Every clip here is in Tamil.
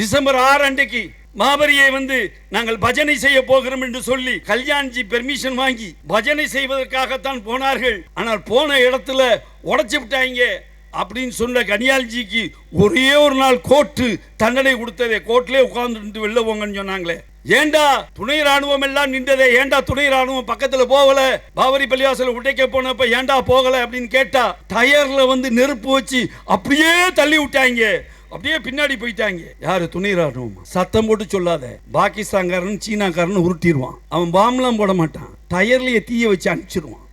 டிசம்பர் ஆறு அன்றைக்கு மாபரியை வந்து நாங்கள் பஜனை செய்ய போகிறோம் என்று சொல்லி கல்யாண்ஜி பெர்மிஷன் வாங்கி பஜனை செய்வதற்காகத்தான் போனார்கள். ஆனால் போன இடத்துல உடச்சி விட்டாங்க அப்படின்னு சொன்ன கனியால்ஜிக்கு ஒரே ஒரு நாள் கோர்ட்டு தண்டனை கொடுத்ததே. கோர்ட்லயே உட்கார்ந்துட்டு வெளில போங்கன்னு சொன்னாங்களே. ஏண்டா துணை ராணுவம் எல்லாம் நின்றதே? ஏண்டா துணை ராணுவம் பக்கத்துல போகல? பாபரி பள்ளிவாசல உடைக்க போனப்ப ஏண்டா போகல அப்படின்னு கேட்டா டயர்ல வந்து நெருப்பு வச்சு அப்படியே தள்ளி விட்டாங்க. அப்படியே பின்னாடி போயிட்டாங்க. யாரு? துணை ராணுவம் சத்தம் போட்டு சொல்லாத. பாகிஸ்தான்காரன் சீனாக்காரன் உருட்டிடுவான் அவன் பாம்லாம் போட மாட்டான். டயர்லயே தீய வச்சு அனுப்பிச்சிருவான்.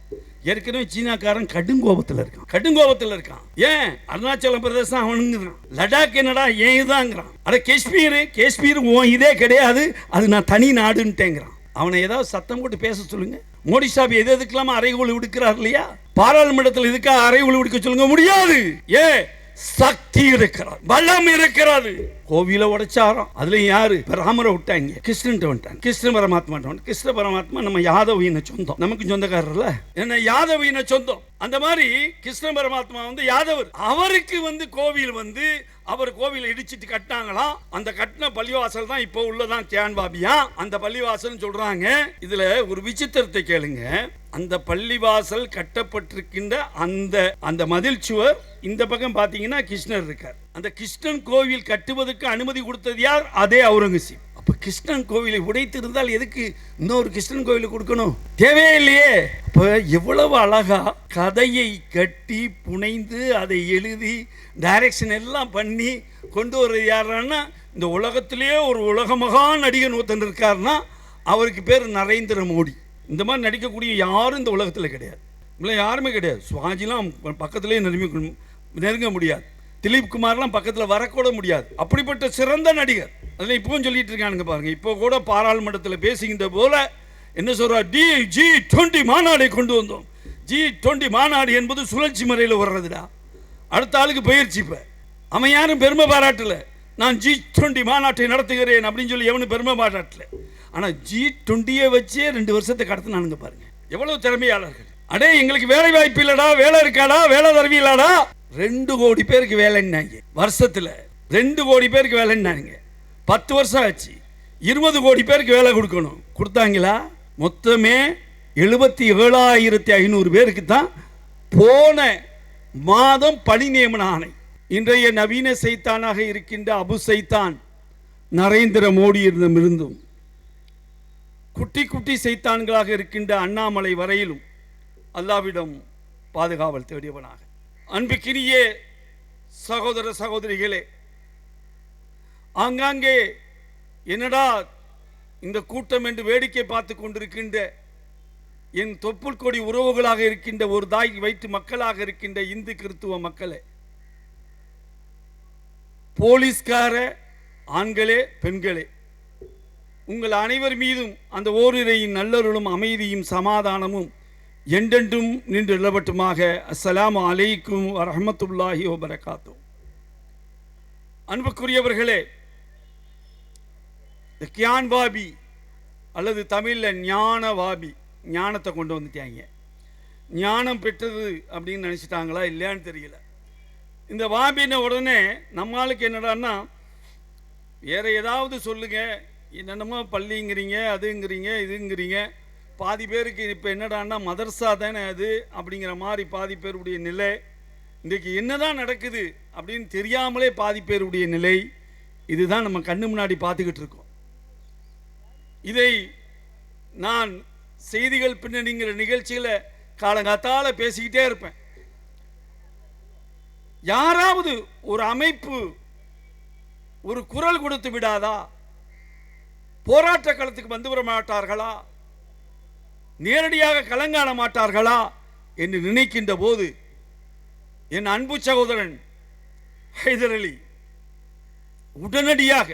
ஏற்கனவே சீனாக்காரன் கடுங்கோபத்தில் இருக்கான். கடுங்கோபத்தில் இருக்கான். ஏன்? அருணாச்சல பிரதேசம் அவனுங்கிறான். லடாக் என்னடா? ஏன் இதாங்கிறான் அட காஷ்மீர் காஷ்மீர் உன் இதே கிடையாது. அது நான் தனி நாடுன்ட்டேங்கிறான். அவனை ஏதாவது சத்தம் போட்டு பேச சொல்லுங்க. மோடி சாப் எது எதுக்கெல்லாம அறைகோல் விடுக்கிறார் இல்லையா? பாராளுமன்றத்தில் இதுக்காக அறைகோல் விடுக்க சொல்லுங்க. முடியாது. ஏ சக்தி இருக்கிறார் பலம் இருக்கிறது. கோவில உடைச்சாராம் அதுல யாரு? இப்ப ராமரை விட்டாங்க. கிருஷ்ணன் வந்துட்டாங்க. கிருஷ்ண பரமாத்மா கிருஷ்ண பரமாத்மா நம்ம யாதவ சொந்தம். நமக்கு சொந்தக்காரர்ல? என்ன யாதவ சொந்தம்? அந்த மாதிரி கிருஷ்ண பரமாத்மா வந்து யாதவர். அவருக்கு வந்து கோவில் வந்து அவர் கோவிலை இடிச்சிட்டு கட்டினாங்களாம் அந்த கட்டின பள்ளிவாசல் தான் இப்போ உள்ளதான் தியான் பாபியா. அந்த பள்ளிவாசல் சொல்றாங்க. இதுல ஒரு விசித்திரத்தை கேளுங்க. அந்த பள்ளிவாசல் கட்டப்பட்டிருக்கின்ற அந்த அந்த மதில் சுவர் இந்த பக்கம் பார்த்தீங்கன்னா கிருஷ்ணர் இருக்கார். அந்த கிருஷ்ணன் கோவில் கட்டுவதற்கு அனுமதி கொடுத்தது யார்? அதே அவுரங்கசீப். அப்போ கிருஷ்ணன் கோவிலை உடைத்து இருந்தால் எதுக்கு இன்னொரு கிருஷ்ணன் கோவிலை கொடுக்கணும்? தேவையே இல்லையே. எவ்வளவு அழகா கதையை கட்டி புனைந்து அதை எழுதி டைரக்ஷன் எல்லாம் பண்ணி கொண்டு வர்றது யாருன்னா இந்த உலகத்திலேயே ஒரு உலக மகா நடிகன் ஒருத்தன் இருக்காருன்னா அவருக்கு பேர் நரேந்திர மோடி. இந்த மாதிரி நடிக்கக்கூடிய யாரும் இந்த உலகத்தில் கிடையாது. இல்லை யாருமே கிடையாது. சுவாஜிலாம் பக்கத்துலேயே நெருங்கி நெருங்க முடியாது. திலீப் குமார்லாம் பக்கத்தில் வரக்கூட முடியாது. அப்படிப்பட்ட சிறந்த நடிகர். அதில் இப்பவும் சொல்லிட்டு இருக்கானுங்க பாருங்க. இப்போ கூட பாராளுமன்றத்தில் பேசுகின்ற போல என்ன சொல்றார் டி ஜி டுவெண்ட்டி மாநாடை கொண்டு வந்தோம். ஜி டுவெண்ட்டி மாநாடு என்பது சுழற்சி முறையில் வர்றதுடா. அடுத்த ஆளுக்கு பயிற்சி இப்போ. அவன் யாரும் பெருமை பாராட்டல. நான் ஜி டுவெண்ட்டி மாநாட்டை நடத்துகிறேன் அப்படின்னு சொல்லி எவனும் பெருமை பாராட்டலை. ஆனால் ஜி டுவெண்ட்டியை வச்சே ரெண்டு வருஷத்தை கடத்தினானுங்க பாருங்க. எவ்வளவு திறமையாளர்கள். அடே எங்களுக்கு வேலை வாய்ப்பு இல்லடா வேலை இருக்காடா வேலை தருவீங்களாடா ரெண்டு கோடி பேருக்கு வேலைன்னாங்க வருஷத்தில் ரெண்டு கோடி பேருக்கு வேலைன்னாங்க பத்து வருஷம் ஆச்சு. இருபது கோடி பேருக்கு வேலை கொடுக்கணும். கொடுத்தாங்களா? மொத்தமே எழுபத்தி ஏழாயிரத்தி ஐநூறு பேருக்கு தான் போன மாதம் பணி நியமன ஆணை. இன்றைய நவீன சைத்தானாக இருக்கின்ற அபு சைத்தான் நரேந்திர மோடியிடமிருந்தும் குட்டி குட்டி செய்தான்களாக இருக்கின்ற அண்ணாமலை வரையிலும் அல்லாவிடம் பாதுகாவல் தேடியவனாக. அன்புக்கினியே சகோதர சகோதரிகளே ஆங்காங்கே என்னடா இந்த கூட்டம் என்று வேடிக்கை பார்த்து கொண்டிருக்கின்ற என் தொப்புள் கொடி உறவுகளாக இருக்கின்ற ஒரு தாய் வைத்து மக்களாக இருக்கின்ற இந்து கிறித்துவ மக்களே போலீஸ்கார ஆண்களே பெண்களே உங்கள் அனைவர் மீதும் அந்த ஓரிரையின் நல்லருளும் அமைதியும் சமாதானமும் என்றென்றும் நின்று நிலவட்டுமாக. அஸ்லாம் அலைக்கும் வரஹமத்துல்லாஹி வபரகாத்தும் அன்புக்குரியவர்களே கியான் வாபி அல்லது தமிழில் ஞான வாபி ஞானத்தை கொண்டு வந்துட்டாங்க. ஞானம் பெற்றது அப்படின்னு நினச்சிட்டாங்களா இல்லையான்னு தெரியல. இந்த வாபின உடனே நம்மளுக்கு என்னடான்னா வேற ஏதாவது சொல்லுங்க என்னென்னமோ பள்ளிங்கிறீங்க அதுங்கிறீங்க இதுங்கிறீங்க. பாதி பேருக்கு இப்போ என்னடான்னா மதர்சா தானே அது அப்படிங்கிற மாதிரி பாதி பேருடைய நிலை. இன்றைக்கு என்னதான் நடக்குது அப்படின்னு தெரியாமலே பாதி பேருடைய நிலை. இதுதான் நம்ம கண்ணு முன்னாடி பார்த்துக்கிட்டு இருக்கோம். இதை நான் செய்திகள் பின்னணிங்கிற நிகழ்ச்சியில் காலங்காத்தால் பேசிக்கிட்டே இருப்பேன். யாராவது ஒரு அமைப்பு ஒரு குரல் கொடுத்து விடாதா? போராட்ட களத்துக்கு வந்து மாட்டார்களா? நேரடியாக கலங்காண மாட்டார்களா? என்று நினைக்கின்ற போது என் அன்பு சகோதரன் ஹைதர் அலி உடனடியாக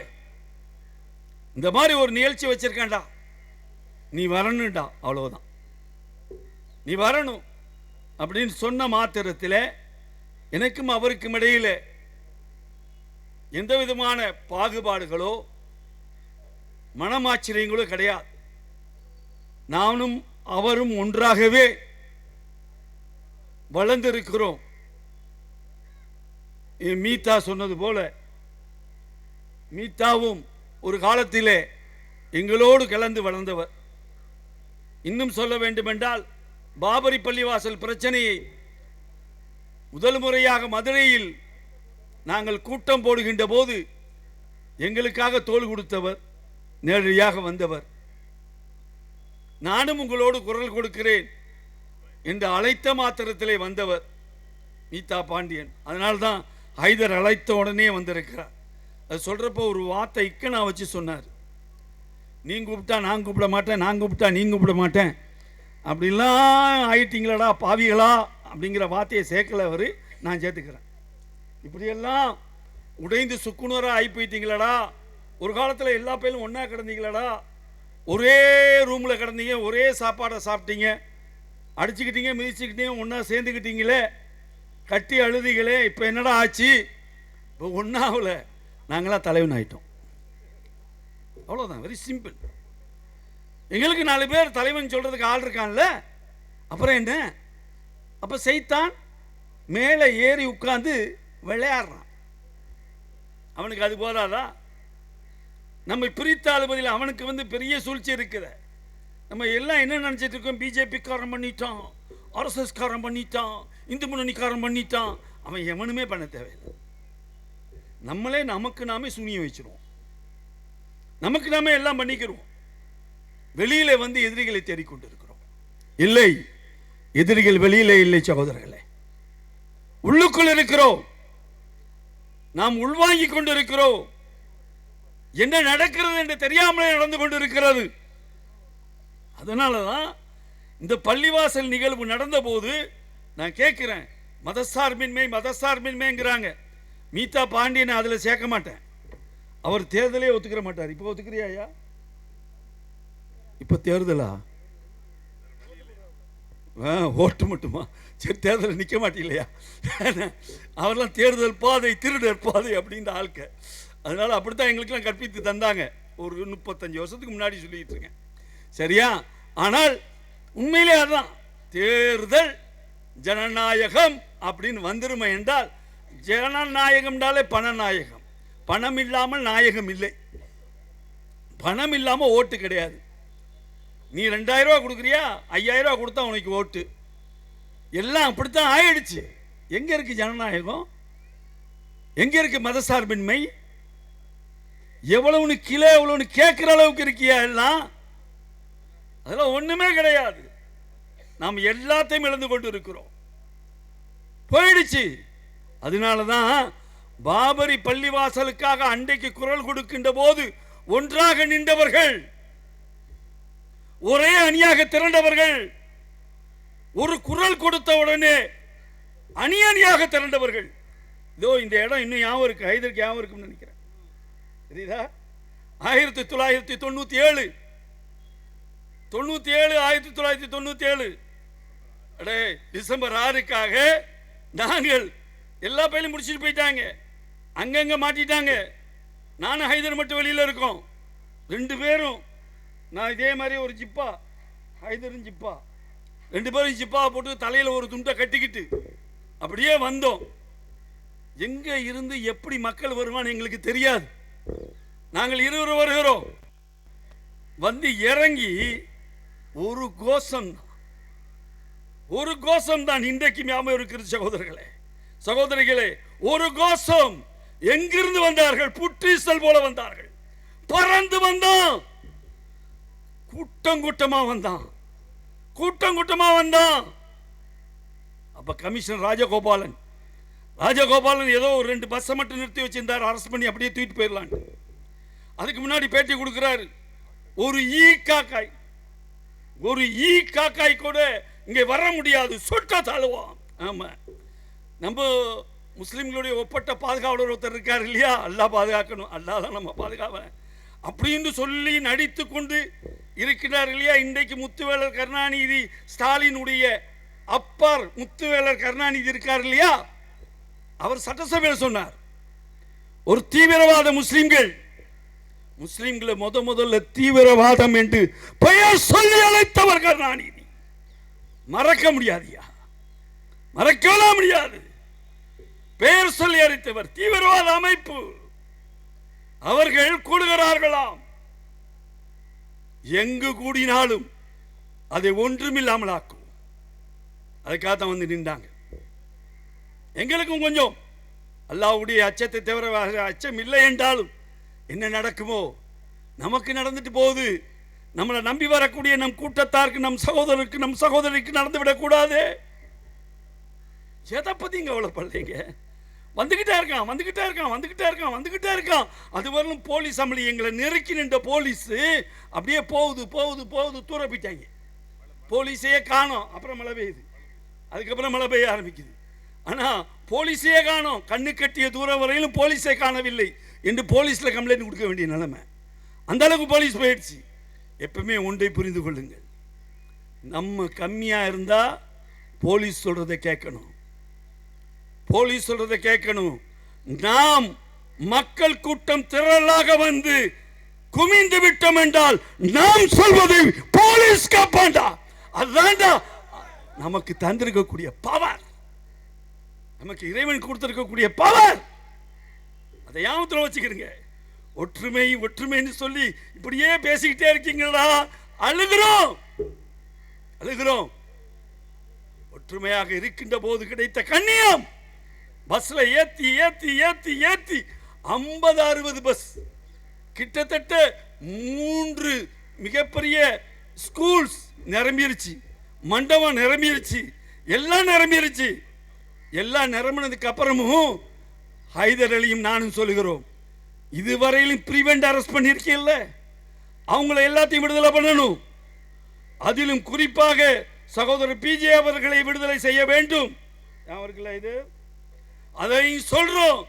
இந்த மாதிரி ஒரு நிகழ்ச்சி வச்சிருக்கேன்டா நீ வரணும்டா அவ்வளவுதான். நீ வரணும் அப்படின்னு சொன்ன மாத்திரத்தில் எனக்கும் அவருக்கும் இடையில எந்த விதமான பாகுபாடுகளோ மனமாச்சரியங்களும் கிடையாது. நானும் அவரும் ஒன்றாகவே வளர்ந்திருக்கிறோம். என் மீதா சொன்னது போல மீத்தாவும் ஒரு காலத்திலே எங்களோடு கலந்து வளர்ந்தவர். இன்னும் சொல்ல வேண்டுமென்றால் பாபரி பள்ளிவாசல் பிரச்சனையை முதல் முறையாக மதுரையில் நாங்கள் கூட்டம் போடுகின்ற போது எங்களுக்காக தோல் கொடுத்தவர். நேரடியாக வந்தவர். நானும் உங்களோடு குரல் கொடுக்கிறேன் என்று அழைத்த மாத்திரத்திலே வந்தவர் மீதா பாண்டியன். அதனால்தான் ஹைதர் அழைத்த உடனே வந்திருக்கிறார். அது சொல்கிறப்போ ஒரு வார்த்தை இக்க நான் வச்சு சொன்னார். நீ கூப்பிட்டா நான் கூப்பிட மாட்டேன் நான் கூப்பிட்டா நீ கூப்பிட மாட்டேன். அப்படிலாம் ஆயிட்டீங்களடா பாவிகளா? அப்படிங்கிற வார்த்தையை சேர்க்கல அவர் நான் சேர்த்துக்கிறேன். இப்படியெல்லாம் உடைந்து சுக்குனராக ஆகி போயிட்டீங்களடா ஒரு காலத்தில் எல்லா பேரும் ஒன்றா கிடந்தீங்களாடா? ஒரே ரூமில் கிடந்தீங்க ஒரே சாப்பாடை சாப்பிட்டீங்க. அடிச்சுக்கிட்டீங்க மிதிச்சுக்கிட்டீங்க ஒன்றா சேர்ந்துக்கிட்டீங்களே. கட்டி அழுதிகளே இப்போ என்னடா ஆச்சு? இப்போ ஒன்றாவில் நாங்களாம் தலைவன் ஆகிட்டோம் அவ்வளோதான் வெரி சிம்பிள் எங்களுக்கு நாலு பேர் தலைவன் சொல்கிறதுக்கு ஆள் இருக்கான்ல? அப்புறம் என்ன? அப்போ செய்தான் மேலே ஏறி உட்காந்து விளையாடுறான். அவனுக்கு அது போதாதான் நம்ம பிரித்தாத பதில் அவனுக்கு வந்து பெரிய சூழ்ச்சி இருக்குது நம்ம எல்லாம் என்ன நினச்சிட்டு இருக்கோம்? பிஜேபிக்காரன் பண்ணிட்டான். ஆர்எஸ்எஸ்காரன் பண்ணிட்டான். இந்து முன்னணிக்காரன் பண்ணிட்டான். அவன் எவனுமே பண்ண தேவையில்லை. நம்மளே நமக்கு நாமே சூனியம் வச்சிருவோம். நமக்கு நாமே எல்லாம் பண்ணிக்கிறோம் வெளியில வந்து எதிரிகளை தேடிக்கொண்டிருக்கிறோம். இல்லை எதிரிகள் வெளியிலே இல்லை சகோதரர்களே. உள்ளுக்குள் இருக்கிறோம். நாம் உள்வாங்கி கொண்டிருக்கிறோம். என்ன நடக்கிறது என்று தெரியாமலே நடந்து கொண்டிருக்கிறது. அதனால தான் இந்த பள்ளிவாசல் நிகழ்வு நடந்தபோது நான் கேட்கிறேன் மதசார்பின்மை மதசார்பின்மைங்கிறாங்க மீதா பாண்டியனை அதில் சேர்க்க மாட்டேன். அவர் தேர்தலே ஒத்துக்கிற மாட்டார். இப்போ ஒத்துக்கிறியாயா இப்போ தேர்தலா? ஆ, ஓட்டு மட்டுமா? சரி தேர்தலில் நிற்க மாட்டீங்களா அவர்லாம் தேர்தல் பாதை திருடர் பாதை அப்படின்ற ஆள்க. அதனால் அப்படித்தான் எங்களுக்கெல்லாம் கற்பித்து தந்தாங்க. ஒரு முப்பத்தஞ்சு வருஷத்துக்கு முன்னாடி சொல்லிட்டு இருக்கேன். சரியா? ஆனால் உண்மையிலே அதுதான். தேர்தல் ஜனநாயகம் அப்படின்னு வந்துருமே என்றால் ஜனநாயகம்னாலே பணநாயகம். பணம் இல்லாமல் நாயகம் இல்லை. பணம் இல்லாமல் ஓட்டு கிடையாது. நீ ரெண்டாயிரரூவா கொடுக்குறியா? ஐயாயிரரூவா கொடுத்தா உனக்கு ஓட்டு. எல்லாம் அப்படித்தான் ஆயிடுச்சு. எங்கே இருக்குது ஜனநாயகம்? எங்கே இருக்குது மதசார்பின்மை? எவ்வளவுன்னு கிலோ எவ்வளவுன்னு கேட்கிற அளவுக்கு இருக்கியா எல்லாம்? அதெல்லாம் ஒண்ணுமே கிடையாது. நாம் எல்லாத்தையும் இழந்து கொண்டு இருக்கிறோம். போயிடுச்சு. அதனால தான் பாபரி பள்ளிவாசலுக்காக அண்டைக்கு குரல் கொடுக்கின்ற போது ஒன்றாக நின்றவர்கள் ஒரே அணியாக திரண்டவர்கள் ஒரு குரல் கொடுத்த உடனே அணி அணியாக திரண்டவர்கள். இதோ இந்த இடம் இன்னும் ஞாபகம் இருக்கு. ஹைதருக்கு ஞாபகம் இருக்கும்னு நினைக்கிறேன். தெரியுதா? ஆயிரத்தி தொள்ளாயிரத்தி தொண்ணூற்றி ஏழு தொண்ணூற்றி ஏழு ஆயிரத்தி தொள்ளாயிரத்தி தொண்ணூற்றி ஏழு அடே டிசம்பர் ஆறுக்காக நாங்கள் எல்லா பயிலும் முடிச்சுட்டு போயிட்டாங்க. அங்கங்கே மாட்டிட்டாங்க. நானும் ஹைதர் மட்டும் வெளியில இருக்கோம். ரெண்டு பேரும். நான் இதே மாதிரி ஒரு ஜிப்பா ஹைதரும் ஜிப்பா. ரெண்டு பேரும் ஜிப்பா போட்டு தலையில ஒரு துண்டை கட்டிக்கிட்டு அப்படியே வந்தோம். எங்கே இருந்து எப்படி மக்கள் வருவான்னு எங்களுக்கு தெரியாது. நாங்கள் இருவர் வருகிறோம். வந்து இறங்கி ஒரு கோஷம் ஒரு கோஷம் தான் இன்றைக்கு ஞாபகம் இருக்கிறது சகோதரர்களே. சகோதரிகளே ஒரு கோஷம். எங்கிருந்து வந்தார்கள்? புற்றீசல் போல வந்தார்கள். பறந்து வந்தான். கூட்டம் கூட்டமா வந்தான். கூட்டம் கூட்டமா வந்தான். அப்ப கமிஷனர் ராஜகோபாலன் ராஜகோபாலன் ஏதோ ஒரு ரெண்டு பஸ்ஸை மட்டும் நிறுத்தி வச்சிருந்தார். அரசு பண்ணி அப்படியே தூக்கிட்டு போயிடலான்ட்டு. அதுக்கு முன்னாடி பேட்டி கொடுக்குறாரு. ஒரு ஈ காக்காய் ஒரு ஈ காக்காய் கூட இங்கே வர முடியாது. சொட்ட தாழுவோம் ஆமாம் நம்ம முஸ்லீம்களுடைய ஒப்பட்ட பாதுகாவலர் ஒருத்தர் இருக்கார் இல்லையா? அல்லா பாதுகாக்கணும். அல்லா தான் நம்ம பாதுகாவலன். அப்படின்னு சொல்லி நடித்து கொண்டு இருக்கிறார் இல்லையா? இன்றைக்கு முத்துவேலர் கருணாநிதி ஸ்டாலினுடைய அப்பார் முத்துவேலர் கருணாநிதி இருக்கார் இல்லையா? அவர் சட்டசபையில் சொன்னார். ஒரு தீவிரவாத முஸ்லிம்கள் முஸ்லிம்களை முத முதல்ல தீவிரவாதம் என்று பெயர் சொல்லி அழைத்தவர் கருணாநிதி மறக்க முடியாதியா? மறக்கலாம் முடியாது. பெயர் சொல்லி அழைத்தவர் தீவிரவாத அமைப்பு. அவர்கள் கூடுகிறார்களாம். எங்கு கூடினாலும் அதை ஒன்றுமில்லாமல் ஆக்கும் அதுக்காக தான் வந்து நின்றாங்க. எங்களுக்கும் கொஞ்சம். அல்லாவுடைய அச்சத்தை தவிர அச்சம் இல்லை என்றாலும் என்ன நடக்குமோ? நமக்கு நடந்துட்டு போகுது. நம்மளை நம்பி வரக்கூடிய நம் கூட்டத்தாருக்கு நம் சகோதரருக்கு நம் சகோதரிக்கு நடந்து விடக்கூடாது. எதை பத்தி இங்க கவலைப்படலைங்க வந்துக்கிட்டே இருக்கான் வந்துக்கிட்டே இருக்கான் வந்துக்கிட்டே இருக்கான் வந்துக்கிட்டே இருக்கான். அது வரலும் போலீஸ் அமளி எங்களை நெருக்கி நின்ற போலீஸு அப்படியே போகுது போகுது போகுது தூர போயிட்டாங்க போலீஸையே காணோம். அப்புறம் மழை பெய்யுது. அதுக்கப்புறம் மழை பெய்ய ஆரம்பிக்குது. ஆனால் போலீஸையே காணும். கண்ணு கட்டிய தூரம் வரையிலும் போலீஸே காணவில்லை என்று போலீஸில் கம்ப்ளைண்ட் கொடுக்க வேண்டிய நிலைமை. அந்த அளவுக்கு போலீஸ் போயிடுச்சு. எப்பவுமே ஒன்றை புரிந்து கொள்ளுங்கள். நம்ம கம்மியாக இருந்தால் போலீஸ் சொல்கிறத கேட்கணும். போலீஸ் சொல்கிறத கேட்கணும். நாம் மக்கள் கூட்டம் திரளாக வந்து குமிந்து விட்டோம் என்றால் நாம் சொல்வதை போலீஸ் காப்பாண்டா. அதுதான்டா நமக்கு தந்திருக்கக்கூடிய பவர் நமக்கு இறைவன் கொடுத்திருக்கக்கூடிய பவர் அதை ஞாபகத்தில் வச்சுக்கிறீங்க ஒற்றுமை ஒற்றுமைன்னு சொல்லி இப்படியே பேசிக்கிட்டே இருக்கீங்களா அழுகிறோம். அழுகிறோம். ஒற்றுமையாக இருக்கின்ற போது கிடைத்த கண்ணியம். பஸ்ல ஏத்தி ஏத்தி ஏத்தி ஏத்தி ஐம்பது அறுபது பஸ் கிட்டத்தட்ட மூன்று மிகப்பெரிய ஸ்கூல்ஸ் நிரம்பிருச்சு. மண்டபம் நிரம்பிருச்சு. எல்லாம் நிரம்பிருச்சு. எல்லாம் நிரம்பினதுக்கு அப்புறமும் ஹைதர் அலியும் நானும் சொல்லுகிறோம் இதுவரையிலும் ப்ரிவெண்ட் அரெஸ்ட் பண்ணியிருக்கீல்ல அவங்கள எல்லாத்தையும் விடுதலை பண்ணணும். அதிலும் குறிப்பாக சகோதரர் பிஜே அவர்களை விடுதலை செய்ய வேண்டும். அவர்களா இது? அதையும் சொல்கிறோம்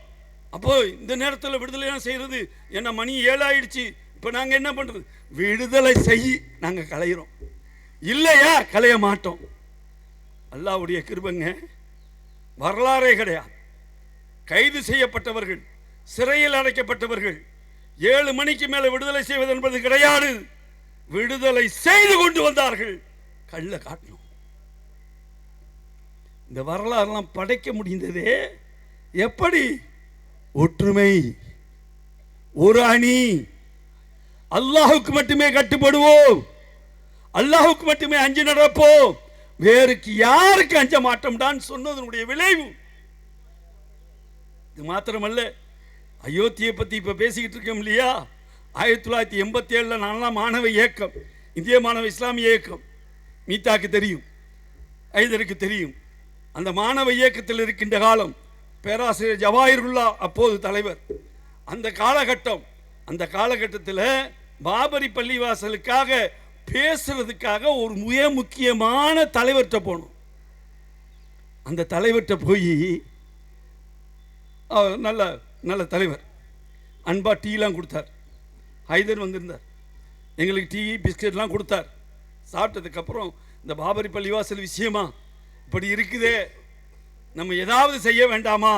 அப்போ இந்த நேரத்தில் விடுதலையெல்லாம் செய்கிறது என்ன மணி ஏழாயிடுச்சு. இப்போ நாங்கள் என்ன பண்ணுறது விடுதலை செய் நாங்கள் களையிறோம் இல்லையா? கலைய மாட்டோம். அல்லாவுடைய கிருபங்க. வரலாறே கிடையாது. கைது செய்யப்பட்டவர்கள் சிறையில் அடைக்கப்பட்டவர்கள் ஏழு மணிக்கு மேலே விடுதலை செய்வது என்பது கிடையாது. விடுதலை செய்து கொண்டு வந்தார்கள். கள்ள காட்டணும் இந்த வரலாறுலாம் படைக்க முடிந்ததே எப்படி? ஒற்றுமை ஒரு அணி. அல்லாஹுக்கு மட்டுமே கட்டுப்படுவோம். அல்லாஹுக்கு மட்டுமே அஞ்சு நடப்போம். வேறுக்கு யாருக்கு அஞ்ச மாட்டோம்டான்னு சொன்னதனுடைய விளைவு? இது மாத்திரமல்ல அயோத்தியை பற்றி இப்போ பேசிக்கிட்டு இருக்கோம் இல்லையா? ஆயிரத்தி தொள்ளாயிரத்தி எண்பத்தி ஏழில் நான்லாம் மாணவ இயக்கம் இந்திய மாணவ இஸ்லாமிய இயக்கம். மீதாக்கு தெரியும் ஐதருக்கு தெரியும். அந்த மாணவ இயக்கத்தில் இருக்கின்ற காலம் பேராசிரியர் ஜவாஹிருல்லா அப்போது தலைவர். அந்த காலகட்டம் அந்த காலகட்டத்தில் பாபரி பள்ளிவாசலுக்காக பேசுறதுக்காக ஒரு மிக முக்கியமான தலைவர்கிட்ட போனோம். அந்த தலைவர்கிட்ட போய் அவர் நல்ல நல்ல தலைவர். அன்பா டீலாம் கொடுத்தார். ஹைதர் வந்திருந்தார். எங்களுக்கு டீ பிஸ்கெட்லாம் கொடுத்தார். சாப்பிட்டதுக்கப்புறம் இந்த பாபரி பள்ளிவாசல் விஷயமா இப்படி இருக்குதே நம்ம ஏதாவது செய்ய வேண்டாமா?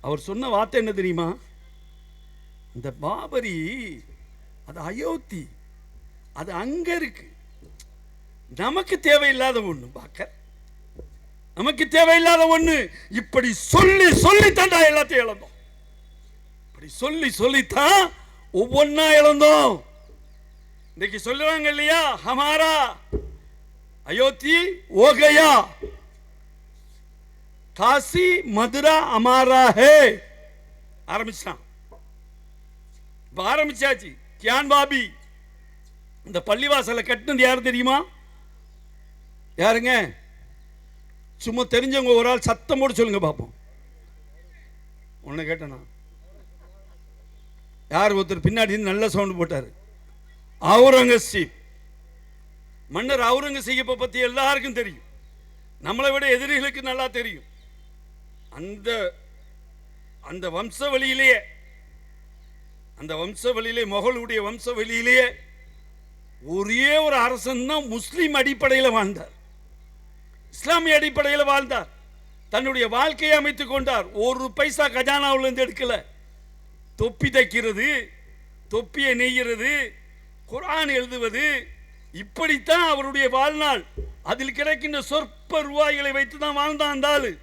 அவர் சொன்ன வார்த்தை என்ன தெரியுமா? இந்த பாபரி அது அயோத்தி. அது அங்க இருக்கு. நமக்கு தேவையில்லாத ஒண்ணு பார்க்க நமக்கு தேவையில்லாத ஒண்ணு இப்படி சொல்லி சொல்லி தாண்டா எல்லாத்தையும் இழந்தோம். இப்படி சொல்லி சொல்லித்தான் ஒவ்வொன்னா இழந்தோம். இன்னைக்கு சொல்லுவாங்க இல்லையா? ஹமாரா அயோத்தி ஓகையா. காசி மதுரா அமாரா ஹே. ஆரம்பிச்சான். இப்போ ஆரம்பிச்சாச்சு. கியான் பாபி இந்த பள்ளிவாசலை கட்டினது யார் தெரியுமா? யாருங்க? சும்மா தெரிஞ்சவங்க ஒரு ஆள் சத்தம் போட்டு சொல்லுங்க பார்ப்போம் உன்னை கேட்டேனா? யார் ஒருத்தர் பின்னாடி இருந்து நல்ல சவுண்ட் போட்டார்? அவுரங்கசீப். மன்னர் அவுரங்கசீப்பை பற்றி எல்லாருக்கும் தெரியும். நம்மளை விட எதிரிகளுக்கு நல்லா தெரியும். அந்த அந்த வம்சவழியிலேயே அந்த வம்சவழியிலே வம்ச வம்சவழியிலேயே ஒரே ஒரு அரசன் தான் முஸ்லீம் அடிப்படையில் வாழ்ந்தார். இஸ்லாமிய அடிப்படையில் வாழ்ந்தார். தன்னுடைய வாழ்க்கையை அமைத்துக் கொண்டார். ஒரு பைசா கஜானாவிலிருந்து எடுக்கல. தொப்பி தைக்கிறது தொப்பியை நெய்கிறது குரான் எழுதுவது இப்படித்தான் அவருடைய வாழ்நாள். அதில் கிடைக்கின்ற சொற்ப ரூபாய்களை வைத்து தான் வாழ்ந்தான் அந்த ஆள்.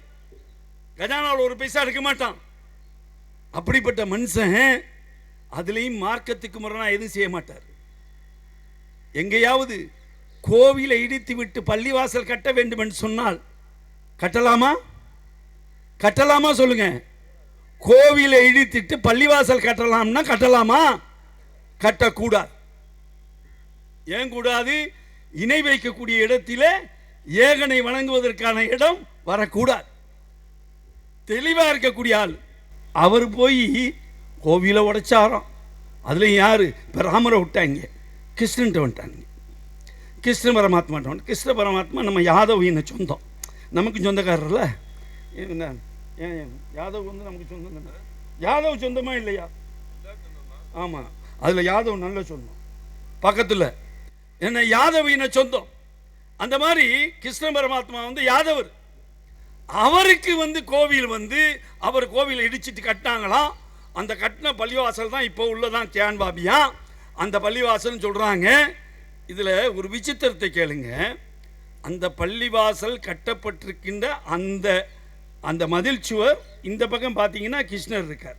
கஜானாவில் ஒரு பைசா எடுக்க மாட்டான். அப்படிப்பட்ட மனுஷன் அதுலேயும் மார்க்கத்துக்கு முரணாக எதுவும் செய்ய மாட்டார். எங்கேயாவது கோவிலை இடித்து விட்டு பள்ளிவாசல் கட்ட வேண்டும் என்று சொன்னால் கட்டலாமா? கட்டலாமா சொல்லுங்க. கோவிலை இடித்துட்டு பள்ளிவாசல் கட்டலாம்னா கட்டலாமா? கட்டக்கூடாது. ஏன் கூடாது? இணை வைக்கக்கூடிய இடத்திலே ஏகனை வணங்குவதற்கான இடம் வரக்கூடாது. தெளிவாக இருக்கக்கூடிய ஆள். அவர் போய் கோவிலை உடைச்சாராம். அதில் யார்? இப்போ ராமரை விட்டாங்க. கிருஷ்ணன்ட்ட வந்துட்டாங்க. கிருஷ்ண பரமாத்மாட்ட வந்து கிருஷ்ண பரமாத்மா நம்ம யாதவ இன சொந்தம். நமக்கு சொந்தக்காரர்ல? என்ன? ஏன் யாதவ் வந்து நமக்கு சொந்தம் தானே? யாதவ் சொந்தமா இல்லையா? ஆமாம் அதில் யாதவ் நல்ல சொந்தம். பக்கத்தில். என்ன யாதவ் இன சொந்தம். அந்த மாதிரி கிருஷ்ண பரமாத்மா வந்து யாதவர். அவருக்கு வந்து கோவில் வந்து அவர் கோவிலை இடிச்சிட்டு கட்டினாங்களாம். அந்த கட்டின பள்ளிவாசல் தான் இப்போ உள்ளதான் கேன் பாபியான் அந்த பள்ளிவாசல்னு சொல்கிறாங்க இதில் ஒரு விசித்திரத்தை கேளுங்க. அந்த பள்ளிவாசல் கட்டப்பட்டிருக்கின்ற அந்த அந்த மதில் சுவர் இந்த பக்கம் பார்த்தீங்கன்னா கிருஷ்ணர் இருக்கார்.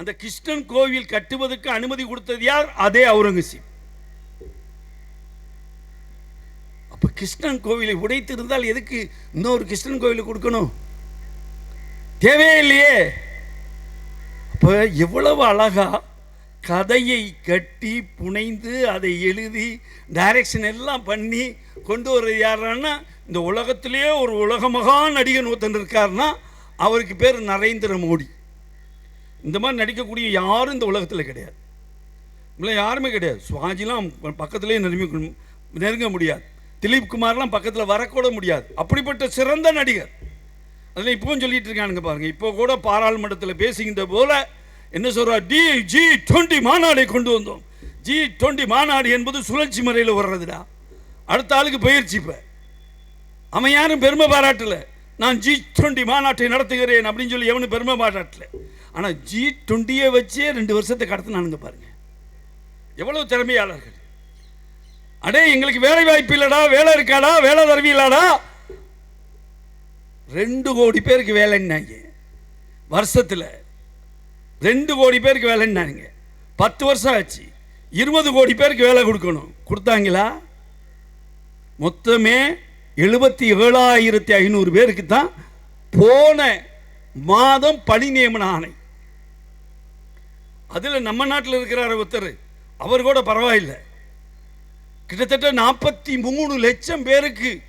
அந்த கிருஷ்ணன் கோவில் கட்டுவதற்கு அனுமதி கொடுத்தது யார்? அதே அவுரங்கசீப். அப்போ கிருஷ்ணன் கோவிலை உடைத்திருந்தால் எதுக்கு இன்னொரு கிருஷ்ணன் கோவிலை கொடுக்கணும்? தேவையே இல்லையே. அப்போ எவ்வளவு அழகா கதையை கட்டி புனைந்து அதை எழுதி டைரக்ஷன் எல்லாம் பண்ணி கொண்டு வர்றது யாருன்னா இந்த உலகத்திலேயே ஒரு உலக மகா நடிகன் ஒருத்தன் இருக்காருன்னா அவருக்கு பேர் நரேந்திர மோடி. இந்த மாதிரி நடிக்கக்கூடிய யாரும் இந்த உலகத்தில் கிடையாது. இல்லை யாருமே கிடையாது. சுவாஜிலாம் பக்கத்துலேயே நெருங்க நெருங்க முடியாது. திலீப் குமார்லாம் பக்கத்தில் வரக்கூட முடியாது. அப்படிப்பட்ட சிறந்த நடிகர். அதில் இப்போவும் சொல்லிகிட்டு இருக்கானுங்க பாருங்கள் இப்போ கூட பாராளுமன்றத்தில் பேசுகின்ற போல என்ன சொல்கிறா டி ஜி டுவெண்ட்டி மாநாடை கொண்டு வந்தோம். ஜி டுவெண்ட்டி மாநாடு என்பது சுழற்சி முறையில் வர்றதுடா. அடுத்த ஆளுக்கு பயிற்சி இப்போ. அவன் யாரும் பெருமை பாராட்டலை. நான் ஜி டுவெண்ட்டி மாநாட்டை நடத்துகிறேன் அப்படின்னு சொல்லி எவனும் பெருமை பாராட்டலை. ஆனால் ஜி டுவெண்ட்டியை வச்சே ரெண்டு வருஷத்தை கடத்தினானுங்க பாருங்க. எவ்வளோ திறமையாளர்கள். அடே எங்களுக்கு வேலை வாய்ப்பு இல்லைடா வேலை இருக்காடா வேலை தருவீங்களாடா ரெண்டு கோடி பேருக்கு வேலைன்னாங்க வருஷத்தில் ரெண்டு கோடி பேருக்கு வேலைன்னாங்க பத்து வருஷம் ஆச்சு. இருபது கோடி பேருக்கு வேலை கொடுக்கணும். கொடுத்தாங்களா? மொத்தமே எழுபத்தி ஏழாயிரத்தி ஐநூறு பேருக்கு தான் போன மாதம் பணி நியமன ஆணை. அதில் நம்ம நாட்டில் இருக்கிறார் ஒருத்தர். அவர் கூட பரவாயில்லை. கிட்டத்தட்ட நாற்பத்தி மூணு லட்சம் பேருக்கு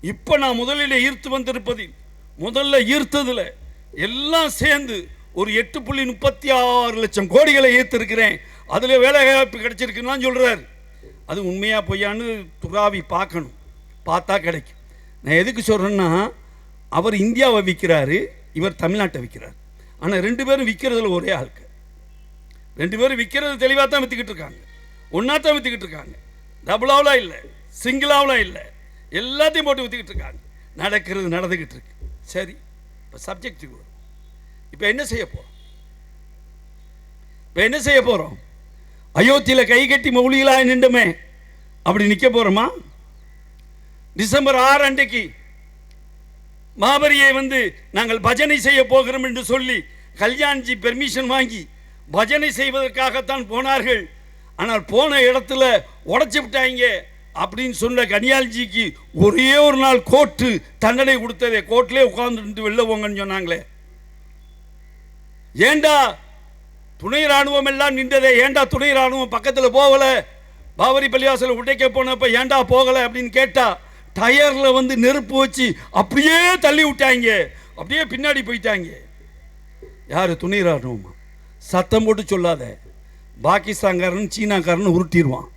இப்போ நான் முதலில் ஈர்த்து வந்திருப்பதில் முதல்ல ஈர்த்ததில் எல்லாம் சேர்ந்து ஒரு எட்டு புள்ளி முப்பத்தி ஆறு லட்சம் கோடிகளை ஈர்த்திருக்கிறேன். அதில் வேலை வாய்ப்பு கிடைச்சிருக்குன்னு சொல்கிறார் அது உண்மையாக பொய்யான்னு துறாவி பார்க்கணும். பார்த்தா கிடைக்கும். நான் எதுக்கு சொல்கிறேன்னா அவர் இந்தியாவை விற்கிறாரு இவர் தமிழ்நாட்டை விற்கிறார். ஆனால் ரெண்டு பேரும் விற்கிறதுல ஒரே ஆளுக்கு ரெண்டு பேரும் விற்கிறது தெளிவாக தான் விற்றுக்கிட்டு இருக்காங்க. ஒன்றா தான் விற்றுக்கிட்டு இருக்காங்க. டபுளாவெலாம் இல்லை. சிங்கிளாவெலாம் இல்லை. எல்லாத்தையும் போட்டு விற்றுக்கிட்டு இருக்காங்க. நடக்கிறது நடந்துக்கிட்டு இருக்கு. சரி இப்போ சப்ஜெக்ட் வரும். இப்போ என்ன செய்ய போகிறோம் இப்போ என்ன செய்ய போகிறோம் அயோத்தியில் கை கட்டி மௌலிகளாக நின்றுமே அப்படி நிற்க போகிறோமா டிசம்பர் ஆறு அன்றைக்கு மாபரியை வந்து நாங்கள் பஜனை செய்ய போகிறோம் என்று சொல்லி கல்யாண்ஜி பெர்மிஷன் வாங்கி பஜனை செய்வதற்காகத்தான் போனார்கள். ஆனால் போன இடத்துல உடச்சி விட்டாங்க அப்படின்னு சொன்ன கனியால்ஜிக்கு ஒரே ஒரு நாள் கோர்ட்டு தண்டனை கொடுத்ததே. கோர்ட்லேயே உட்காந்துட்டு வெளில போங்கன்னு சொன்னாங்களே. ஏண்டா துணை இராணுவம் எல்லாம் நின்றதே? ஏண்டா துணை ராணுவம் பக்கத்தில் போகலை? பாபரி பள்ளிவாசல உடைக்க போனப்போ ஏண்டா போகலை அப்படின்னு கேட்டால் டயரில் வந்து நெருப்பு வச்சு அப்படியே தள்ளி விட்டாங்க. அப்படியே பின்னாடி போயிட்டாங்க. யாரு? துணை இராணுவமா? சத்தம் போட்டு சொல்லாத. பாகிஸ்தான்காரன் சீனாக்காரன் உருட்டிடுவான்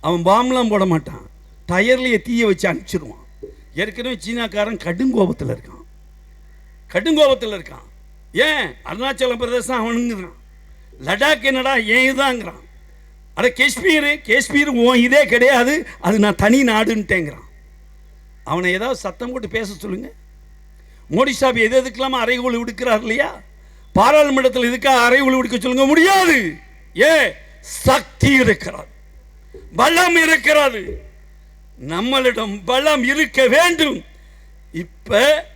அவன் பாம்லாம் போட மாட்டான். டயர்லேயே தீய வச்சு அனுப்பிச்சிடுவான் ஏற்கனவே சீனாக்காரன் கடுங்கோபத்தில் இருக்கான். கடுங்கோபத்தில் இருக்கான். ஏன்? அருணாச்சல பிரதேசம் அவனுங்கிறான். லடாக் என்னடா? ஏன் இதாங்கிறான் அட காஷ்மீர் காஷ்மீர் உன் இதே கிடையாது. அது நான் தனி நாடுன்ட்டேங்கிறான். அவனை ஏதாவது சத்தம் போட்டு பேச சொல்லுங்க. மோடி சாப் எது எதுக்கெல்லாமா அறைகூல் விடுக்கிறார் இல்லையா? பாராளுமன்றத்தில் இதுக்காக அறைகூல் விடுக்க சொல்லுங்க? முடியாது. ஏ சக்தி இருக்கிறார். பலம் இருக்கிறது நம்மளிடம் பலம் இருக்க வேண்டும். இப்ப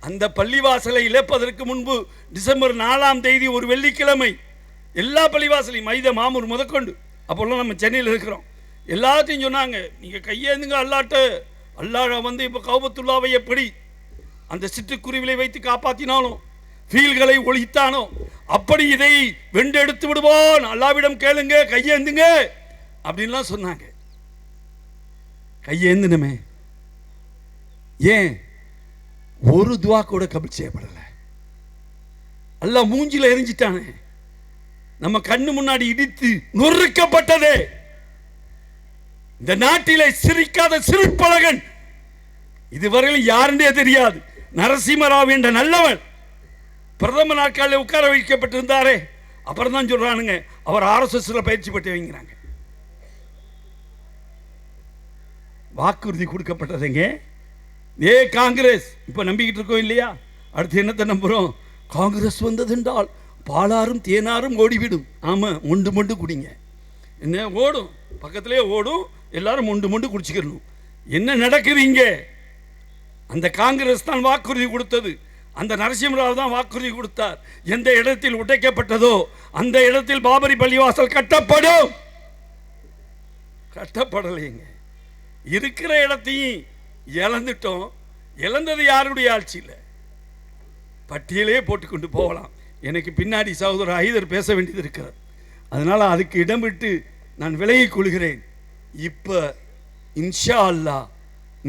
அந்த பள்ளிவாசலை இழப்பதற்கு முன்பு டிசம்பர் நாலாம் தேதி ஒரு வெள்ளிக்கிழமை. எல்லா பள்ளிவாசலையும் மைத மாமூர் முதற்கொண்டு. அப்போல்லாம் நம்ம சென்னையில் இருக்கிறோம். எல்லாத்தையும் சொன்னாங்க நீங்கள் கையேந்துங்க அல்லாட்ட. அல்லாட வந்து இப்போ கௌபத்துல்லாவை எப்படி அந்த சிட்டுக்குருவிலை வைத்து காப்பாற்றினாலும் ஃபீல்களை ஒழித்தானோ அப்படி இதை வெண்டெடுத்து விடுவோம். அல்லாவிடம் கேளுங்க கையேந்துங்க. அப்படின்லாம் சொன்னாங்க. கையேந்துனமே. ஏன்? ஒரு துவா கூட கபில் செய்யப்படலை. எல்லாம் மூஞ்சில எரிஞ்சிட்டானே. நம்ம கண்ணு முன்னாடி இடித்து நொறுக்கப்பட்டதே. இந்த நாட்டிலே சிரிக்காத சிறுப்பழகன் இதுவரையிலும் யாருன்னே தெரியாது. நரசிம்மராவ் என்ற நல்லவன் பிரதம நாட்களில் உட்கார வைக்கப்பட்டிருந்தாரே. அப்புறம் தான் சொல்றானுங்க அவர் ஆர்எஸ்எஸ்ல பயிற்சி பெற்று வைங்கிறாங்க வாக்குறுதி கொடுக்கப்பட்டதுங்க. ஏ காங்கிரஸ். இப்போ நம்பிக்கிட்டு இருக்கோம் இல்லையா? அடுத்து என்னத்தை நம்புகிறோம் காங்கிரஸ் வந்ததென்றால் பாலாரும் தேனாரும் ஓடிவிடும். ஆமாம் மொண்டு மொண்டு குடிங்க. என்ன ஓடும். பக்கத்திலே ஓடும். எல்லாரும் மொண்டு மொண்டு குடிச்சுக்கிறணும். என்ன நடக்குறீங்க அந்த காங்கிரஸ் தான் வாக்குறுதி கொடுத்தது. அந்த நரசிம்மராவ் தான் வாக்குறுதி கொடுத்தார். எந்த இடத்தில் உடைக்கப்பட்டதோ அந்த இடத்தில் பாபரி பள்ளிவாசல் கட்டப்படும். கட்டப்படலைங்க. இருக்கிற இடத்தையும் இழந்துட்டோம். இழந்தது யாருடைய ஆட்சி இல்லை பட்டியலே போட்டுக்கொண்டு போகலாம். எனக்கு பின்னாடி சகோதரர் ஐதர் பேச வேண்டியது இருக்கிறார் அதனால் அதுக்கு இடம் விட்டு நான் விலகி கொள்கிறேன். இப்போ இன்ஷா அல்லாஹ்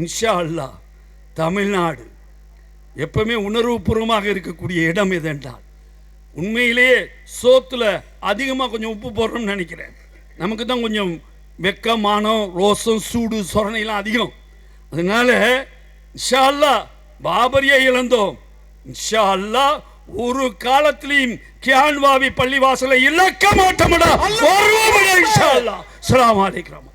இன்ஷா அல்லாஹ் தமிழ்நாடு எப்பவுமே உணர்வுபூர்வமாக இருக்கக்கூடிய இடம் எதென்றால் உண்மையிலேயே சோத்தில் அதிகமாக கொஞ்சம் உப்பு போடுறோம்னு நினைக்கிறேன். நமக்கு தான் கொஞ்சம் வெக்கமானம் ரோசம் சூடு சொரணையெல்லாம் அதிகம். அதனால் இன்ஷா அல்லாஹ் பாபரியை இழந்தோம். இன்ஷா அல்லாஹ் ஒரு காலத்திலையும் கியான்வாவி பள்ளிவாசலை இழக்க மாட்டோம்டா. வருவோம்டா இன்ஷா அல்லாஹ் அஸ்ஸலாமு அலைக்கும்